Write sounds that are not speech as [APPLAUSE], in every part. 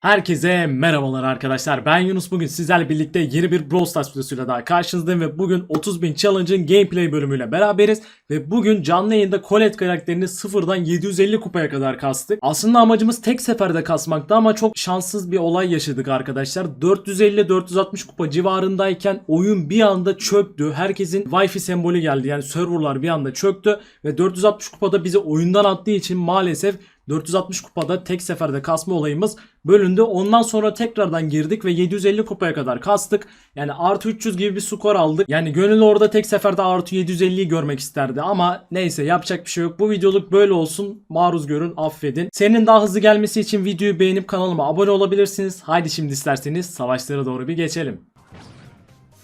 Herkese merhabalar arkadaşlar. Ben Yunus. Bugün sizlerle birlikte yeni bir Brawl Stars videosuyla daha karşınızdayım ve bugün 30.000 Challenge'ın gameplay bölümüyle beraberiz. Ve bugün canlı yayında Colette karakterini sıfırdan 750 kupaya kadar kastık. Aslında amacımız tek seferde kasmaktı ama çok şanssız bir olay yaşadık arkadaşlar. 450-460 kupa civarındayken oyun bir anda çöktü. Herkesin Wi-Fi sembolü geldi. Yani serverlar bir anda çöktü ve 460 kupada bizi oyundan attığı için maalesef 460 kupada tek seferde kasma olayımız bölündü. Ondan sonra tekrardan girdik ve 750 kupaya kadar kastık. Yani artı 300 gibi bir skor aldık. Yani gönül orada tek seferde artı 750'yi görmek isterdi ama neyse yapacak bir şey yok. Bu videoluk böyle olsun. Maruz görün affedin. Senin daha hızlı gelmesi için videoyu beğenip kanalıma abone olabilirsiniz. Haydi şimdi isterseniz savaşlara doğru bir geçelim.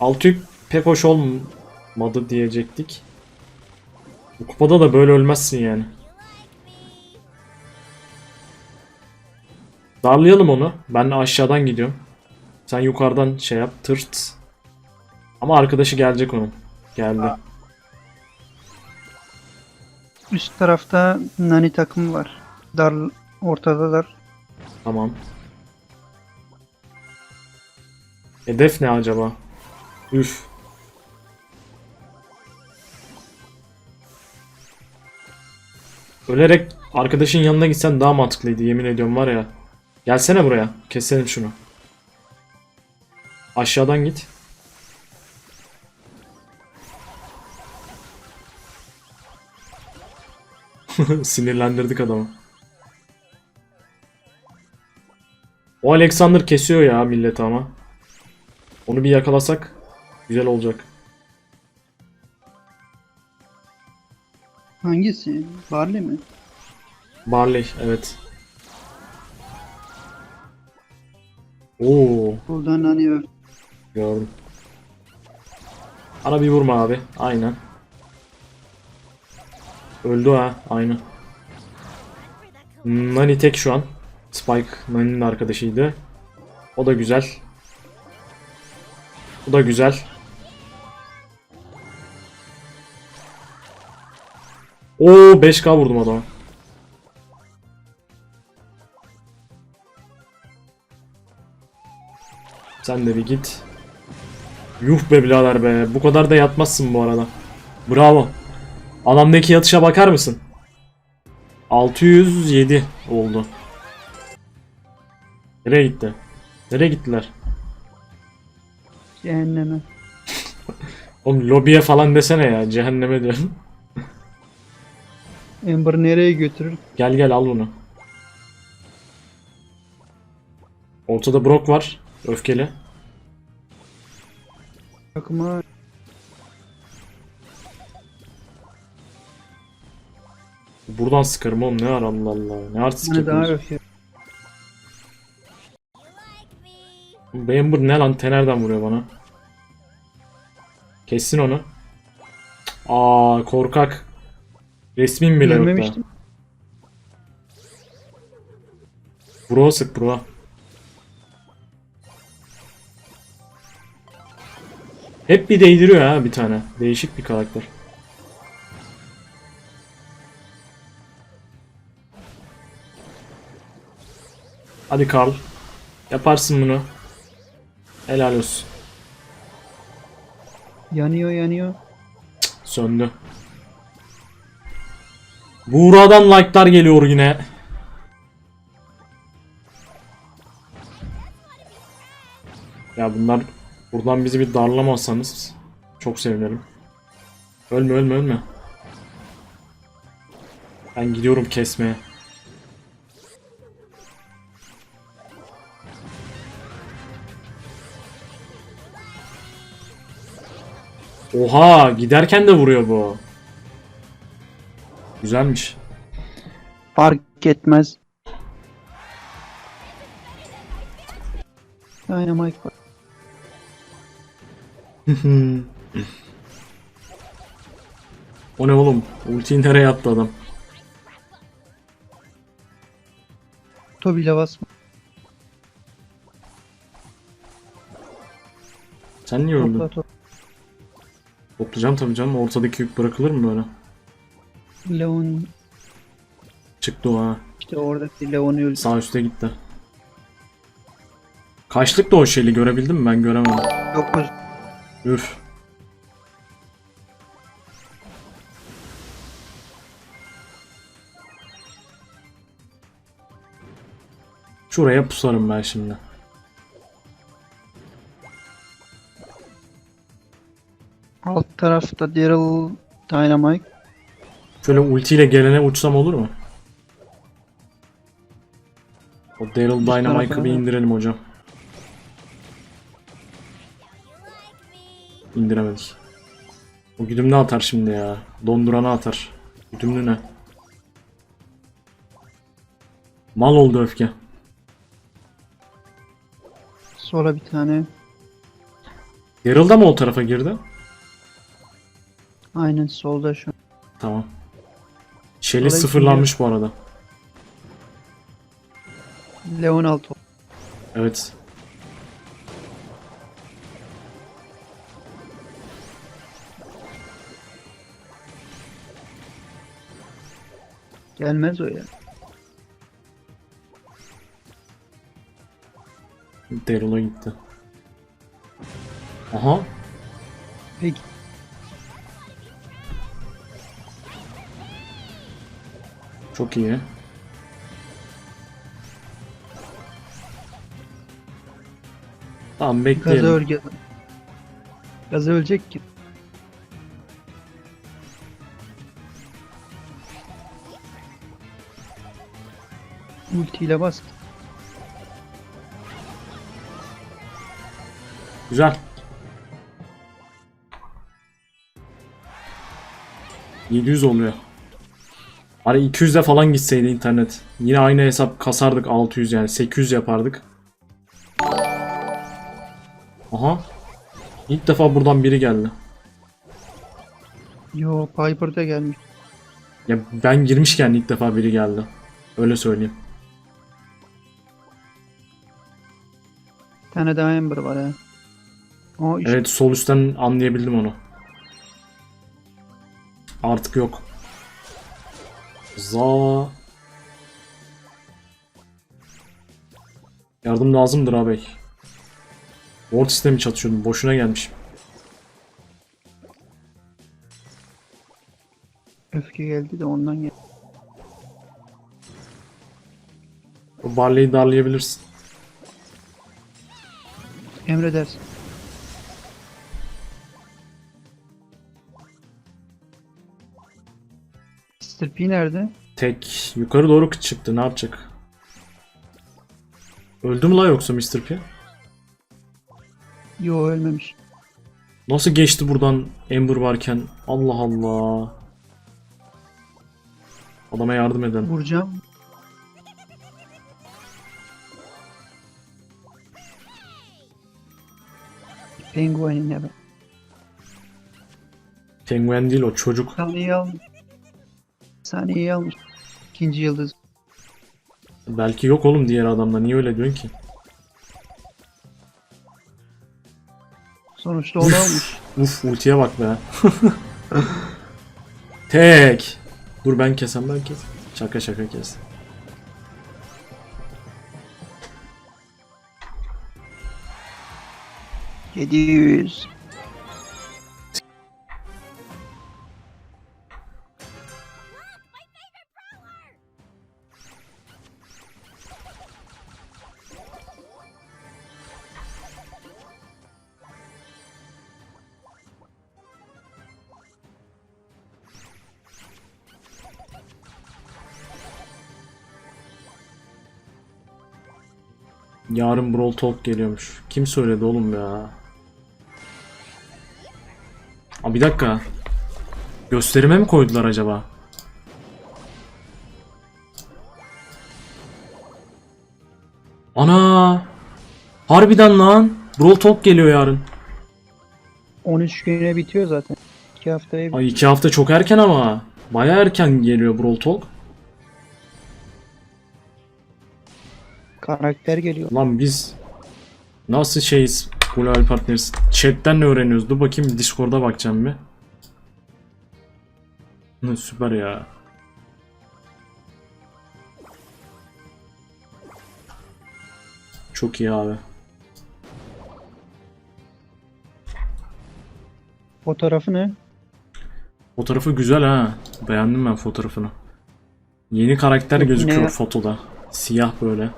Altı pek hoş olmadı diyecektik. Bu kupada da böyle ölmezsin yani. Darlayalım onu. Ben aşağıdan gidiyorum. Sen yukarıdan şey yap. Tırt. Ama arkadaşı gelecek onun. Geldi. Üst tarafta Nani takımı var. Dar ortadalar. Tamam. Hedef ne acaba? Üf. Ölerek arkadaşın yanına gitsen daha mantıklıydı yemin ediyorum var ya. Gelsene buraya. Keselim şunu. Aşağıdan git. [LAUGHS] Sinirlendirdik adamı. O Alexander kesiyor ya milleti ama. Onu bir yakalasak güzel olacak. Hangisi? Barley mi? Barley evet. Oo Burada Nani öl. gördüm. Ana bir vurma abi. Aynen. Öldü ha. Aynen. Nani tek şu an. Spike Nani'nin arkadaşıydı. O da güzel. Bu da güzel. Oo 5k vurdum adama. Sen de bir git. Yuh be birader be. Bu kadar da yatmazsın bu arada. Bravo. Adamdaki yatışa bakar mısın? 607 oldu. Nereye gitti? Nereye gittiler? Cehenneme. [LAUGHS] Oğlum lobiye falan desene ya. Cehenneme diyorum. [LAUGHS] Ember nereye götürür? gel gel al bunu. Ortada Brock var. Öfkeli. Takıma Buradan sıkarım oğlum ne var Allah Allah. Ne artistik Nani daha yapıyorsun? öfke. Ne lan? Tenerden vuruyor bana. Kessin onu. Aa korkak. Resmin bile yok da. Görmemiştim. Bro sık bro. Hep bir değdiriyor ha bir tane. Değişik bir karakter. Hadi Carl. Yaparsın bunu. Helal olsun. Yanıyor yanıyor. Söndü. Buğra'dan like'lar geliyor yine. Ya bunlar buradan bizi bir darlamazsanız çok sevinirim. Ölme ölme ölme. Ben gidiyorum kesmeye. Oha giderken de vuruyor bu. Güzelmiş. Fark etmez. Dynamite. O ne oğlum? Ultiyi nereye attı adam? Tobi'yle basma. Sen niye öldün? Topla topla. Toplayacağım tabii canım. Ortadaki yük bırakılır mı böyle? Leon Çıktı o ha. işte oradaki Leon'u öldü. Sağ üstte gitti. Kaçlık da o şeyli görebildin mi? Ben göremedim. 9. Üf. Şuraya pusarım ben şimdi. Alt tarafta Daryl Dynamite. Şöyle ultiyle gelene uçsam olur mu? O Daryl Dynamite'ı bir indirelim hocam. İndiremedik. O güdüm ne atar şimdi ya? Donduranı atar. Güdümlü ne? Mal oldu öfke. Sonra bir tane. Daryl da mı o tarafa girdi? Aynen solda şu. Tamam. Shelly Orayı sıfırlanmış bu arada. Leon Alto. Evet. Gelmez o ya. Daryl'a gitti. Aha. Peki. Çok iyi. Tamam Gaza bekleyelim. öl Gaza ölecek ki. Ultiyle bas. Güzel. 700 oluyor. Hani 200'e falan gitseydi internet. Yine aynı hesap kasardık 600 yani 800 yapardık. Aha. İlk defa buradan biri geldi. Yo Piper da gelmiş. Ya ben girmişken ilk defa biri geldi. Öyle söyleyeyim. Tane daha Ember var ha. O işte Evet sol üstten anlayabildim onu. Artık yok. Za. Yardım lazımdır ağabey. Ward sistemi çatışıyordum. Boşuna gelmişim. öfke geldi de ondan geldi. Barley'i darlayabilirsin. Emredersin. Mr. P nerede? Tek yukarı doğru çıktı. Ne yapacak? Öldü mü la yoksa Mr. P? Yo ölmemiş. Nasıl geçti buradan Ember varken? Allah Allah. Adama yardım eden. Vuracağım. Penguin'in ne be? Penguen değil o çocuk. Saniyeyi almış. Saniyeyi almış. İkinci yıldız. Belki yok oğlum diğer adamda. Niye öyle diyorsun ki? Sonuçta onu almış. Uf ultiye bak be. [LAUGHS] Tek. Dur ben kesem ben kes. Şaka şaka kes. Yedi yüz. Yarın Brawl Talk geliyormuş. Kim söyledi oğlum ya? Aa, bir dakika. Gösterime mi koydular acaba? Ana! Harbiden lan. Brawl Talk geliyor yarın. 13 güne bitiyor zaten. 2 haftaya bitiyor. Ay iki hafta çok erken ama. Baya erken geliyor Brawl Talk. Karakter geliyor. Lan biz nasıl şeyiz Full Alp Partners. Chat'ten ne öğreniyoruz? Dur bakayım Discord'a bakacağım bir. Süper ya. Çok iyi abi. Fotoğrafı ne? Fotoğrafı güzel ha. Beğendim ben fotoğrafını. Yeni karakter gözüküyor ne? fotoda. Siyah böyle.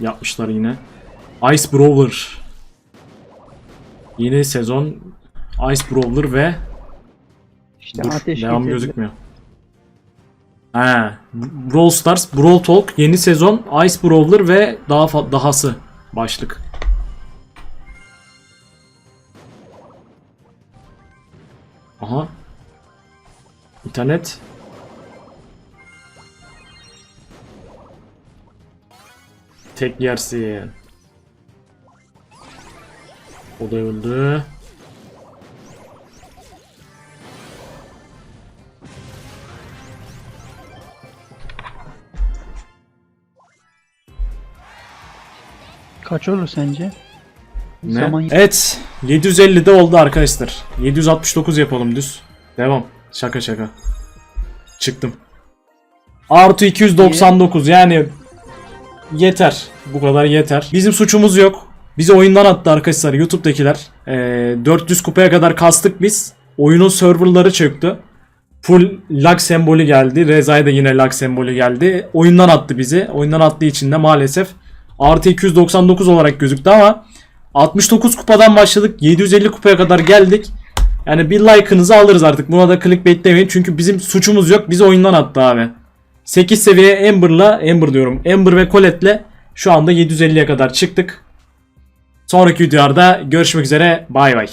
Yapmışlar yine. Ice Brower. Yeni sezon Ice Brawler ve İşte dur ateş devam getirdi. gözükmüyor. He, Brawl Stars Brawl Talk yeni sezon Ice Brawler ve daha dahası başlık. Aha. İnternet. Tek yersin. O da öldü. Kaç olur sence? Ne? Zaman Evet. 750'de oldu arkadaşlar. 769 yapalım düz. Devam. Şaka şaka. Çıktım. Artı 299 yani yeter. Bu kadar yeter. Bizim suçumuz yok. Bizi oyundan attı arkadaşlar YouTube'dakiler. Ee, 400 kupaya kadar kastık biz. Oyunun serverları çöktü. Full lag sembolü geldi. Reza'ya da yine lag sembolü geldi. Oyundan attı bizi. Oyundan attığı için de maalesef artı 299 olarak gözüktü ama 69 kupadan başladık. 750 kupaya kadar geldik. Yani bir like'ınızı alırız artık. Buna da clickbait demeyin. Çünkü bizim suçumuz yok. Bizi oyundan attı abi. 8 seviye Amber'la Amber diyorum. Amber ve Colette'le şu anda 750'ye kadar çıktık. Sonraki videolarda görüşmek üzere. Bay bay.